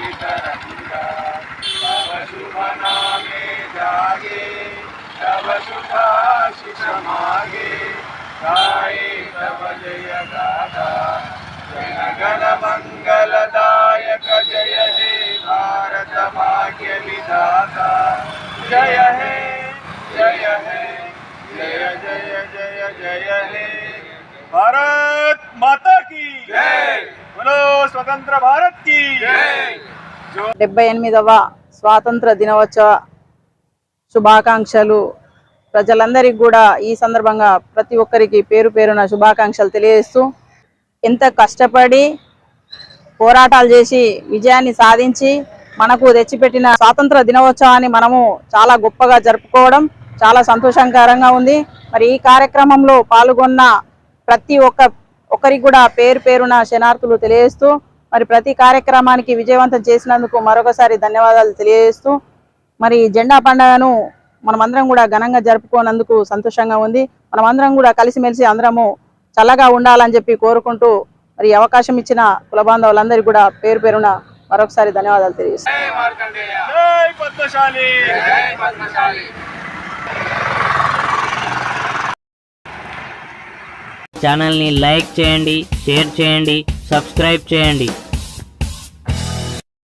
जागे जय जय हे भारत भाग्य जय हे जय हे जय जय जय जय हे भारत माता की जय बोलो स्वतंत्र भारत డెబ్బై ఎనిమిదవ స్వాతంత్ర దినోత్సవ శుభాకాంక్షలు. ప్రజలందరికీ కూడా ఈ సందర్భంగా ప్రతి ఒక్కరికి పేరు పేరున శుభాకాంక్షలు తెలియజేస్తూ ఎంత కష్టపడి పోరాటాలు చేసి విజయాన్ని సాధించి మనకు తెచ్చిపెట్టిన స్వాతంత్ర దినోత్సవాన్ని మనము చాలా గొప్పగా జరుపుకోవడం చాలా సంతోషకరంగా ఉంది. మరి ఈ కార్యక్రమంలో పాల్గొన్న ప్రతి ఒక్క ఒకరికి కూడా పేరు పేరున శనార్థులు తెలియజేస్తూ మరి ప్రతి కార్యక్రమానికి విజయవంతం చేసినందుకు మరొకసారి ధన్యవాదాలు తెలియజేస్తూ మరి జెండా పండుగను మనమందరం కూడా ఘనంగా జరుపుకోనందుకు సంతోషంగా ఉంది. మనమందరం కూడా కలిసిమెలిసి అందరము చల్లగా ఉండాలని చెప్పి కోరుకుంటూ మరి అవకాశం ఇచ్చిన కుల బాంధవులందరికీ కూడా పేరు పేరున మరొకసారి ధన్యవాదాలు తెలియజేస్తాను ఛానల్ని లైక్ చేయండి షేర్ చేయండి. సబ్స్క్రైబ్ చేయండి.